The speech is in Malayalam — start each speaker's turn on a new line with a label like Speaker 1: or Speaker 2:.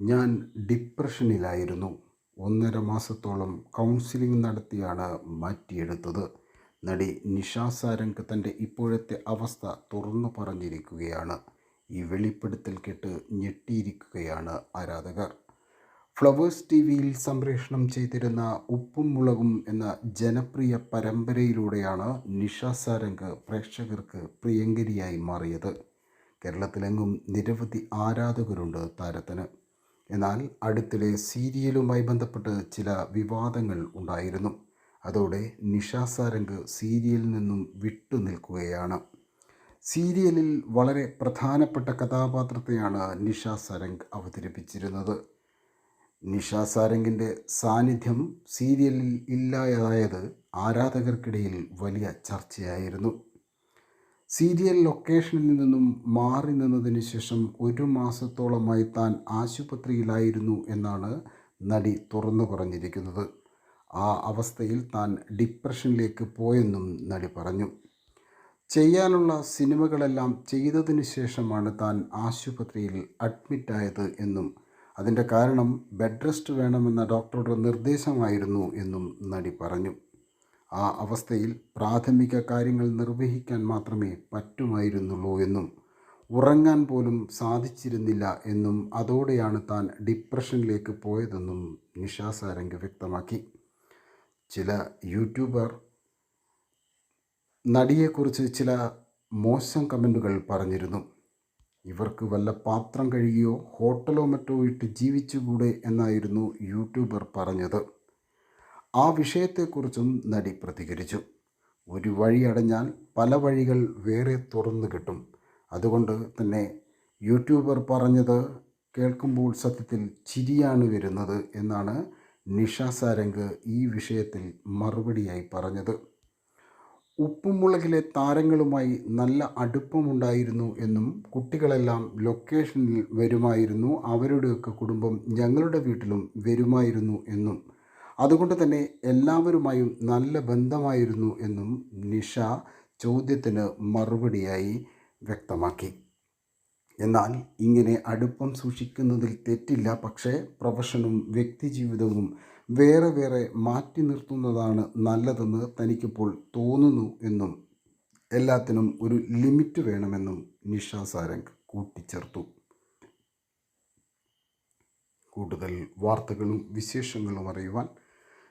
Speaker 1: ഞാൻ ഡിപ്രഷനിലായിരുന്നു. ഒന്നര മാസത്തോളം കൗൺസിലിംഗ് നടത്തിയാണ് മാറ്റിയെടുത്തത്. നടി നിഷ സാരംഗ് തന്റെ ഇപ്പോഴത്തെ അവസ്ഥ തുറന്നു പറഞ്ഞിരിക്കുകയാണ്. ഈ വെളിപ്പെടുത്തൽ കേട്ട് ഞെട്ടിയിരിക്കുകയാണ് ആരാധകർ. ഫ്ലവേഴ്സ് ടി വിയിൽ സംപ്രേഷണം ചെയ്തിരുന്ന ഉപ്പും മുളകും എന്ന ജനപ്രിയ പരമ്പരയിലൂടെയാണ് നിഷ സാരംഗ് പ്രേക്ഷകർക്ക് പ്രിയങ്കരിയായി മാറിയത്. കേരളത്തിലെങ്ങും നിരവധി ആരാധകരുണ്ട് താരത്തിന്. എന്നാൽ അടുത്തിടെ സീരിയലുമായി ബന്ധപ്പെട്ട് ചില വിവാദങ്ങൾ ഉണ്ടായിരുന്നു. അതോടെ നിഷ സാരംഗ് സീരിയലിൽ നിന്നും വിട്ടുനിൽക്കുകയാണ് സീരിയലിൽ വളരെ പ്രധാനപ്പെട്ട കഥാപാത്രത്തെയാണ് നിഷാ സാരംഗ് അവതരിപ്പിച്ചിരുന്നത്. നിഷാ സാരംഗിന്റെ സാന്നിധ്യം സീരിയലിൽ ഇല്ലാതായത് ആരാധകർക്കിടയിൽ വലിയ ചർച്ചയായിരുന്നു. സീരിയൽ ലൊക്കേഷനിൽ നിന്നും മാറി നിന്നതിന് ശേഷം ഒരു മാസത്തോളമായി താൻ ആശുപത്രിയിലായിരുന്നു എന്നാണ് നടി തുറന്നു പറഞ്ഞിരിക്കുന്നത്. ആ അവസ്ഥയിൽ താൻ ഡിപ്രഷനിലേക്ക് പോയെന്നും നടി പറഞ്ഞു. ചെയ്യാനുള്ള സിനിമകളെല്ലാം ചെയ്തതിന് ശേഷമാണ് താൻ ആശുപത്രിയിൽ അഡ്മിറ്റായത് എന്നും അതിന്റെ കാരണം ബെഡ് റെസ്റ്റ് വേണമെന്ന ഡോക്ടറുടെ നിർദ്ദേശമായിരുന്നു എന്നും നടി പറഞ്ഞു. ആ അവസ്ഥയിൽ പ്രാഥമിക കാര്യങ്ങൾ നിർവഹിക്കാൻ മാത്രമേ പറ്റുമായിരുന്നുള്ളൂ എന്നും ഉറങ്ങാൻ പോലും സാധിച്ചിരുന്നില്ല എന്നും അതോടെയാണ് താൻ ഡിപ്രഷനിലേക്ക് പോയതെന്നും നിഷാസാരംഗ് വ്യക്തമാക്കി. ചില യൂട്യൂബർ നടിയെക്കുറിച്ച് ചില മോശം കമന്റുകൾ പറഞ്ഞിരുന്നു. ഇവർക്ക് വല്ല പാത്രം കഴുകിയോ ഹോട്ടലോ മറ്റോ ഇട്ട് ജീവിച്ചുകൂടെ എന്നായിരുന്നു യൂട്യൂബർ പറഞ്ഞത്. ആ വിഷയത്തെക്കുറിച്ചും നടി പ്രതികരിച്ചു. ഒരു വഴി അടഞ്ഞാൽ പല വഴികൾ വേറെ തുറന്നു കിട്ടും. അതുകൊണ്ട് തന്നെ യൂട്യൂബർ പറഞ്ഞത് കേൾക്കുമ്പോൾ സത്യത്തിൽ ചിരിയാണ് വരുന്നത് എന്നാണ് നിഷ സാരംഗ് ഈ വിഷയത്തിൽ മറുപടിയായി പറഞ്ഞത്. ഉപ്പുമുളകിലെ താരങ്ങളുമായി നല്ല അടുപ്പമുണ്ടായിരുന്നു എന്നും കുട്ടികളെല്ലാം ലൊക്കേഷനിൽ വരുമായിരുന്നു. അവരുടെയൊക്കെ കുടുംബം ഞങ്ങളുടെ വീട്ടിലും വരുമായിരുന്നു എന്നും അതുകൊണ്ട് തന്നെ എല്ലാവരുമായും നല്ല ബന്ധമായിരുന്നു എന്നും നിഷ ചോദ്യത്തിന് മറുപടിയായി വ്യക്തമാക്കി. എന്നാൽ ഇങ്ങനെ അടുപ്പം സൂക്ഷിക്കുന്നതിൽ തെറ്റില്ല. പക്ഷേ പ്രൊഫഷനും വ്യക്തിജീവിതവും വേറെ വേറെ മാറ്റി നിർത്തുന്നതാണ് നല്ലതെന്ന് തനിക്കിപ്പോൾ തോന്നുന്നു എന്നും എല്ലാത്തിനും ഒരു ലിമിറ്റ് വേണമെന്നും നിഷ സാരംഗ് കൂട്ടിച്ചേർത്തു. കൂടുതൽ വാർത്തകളും വിശേഷങ്ങളും അറിയുവാൻ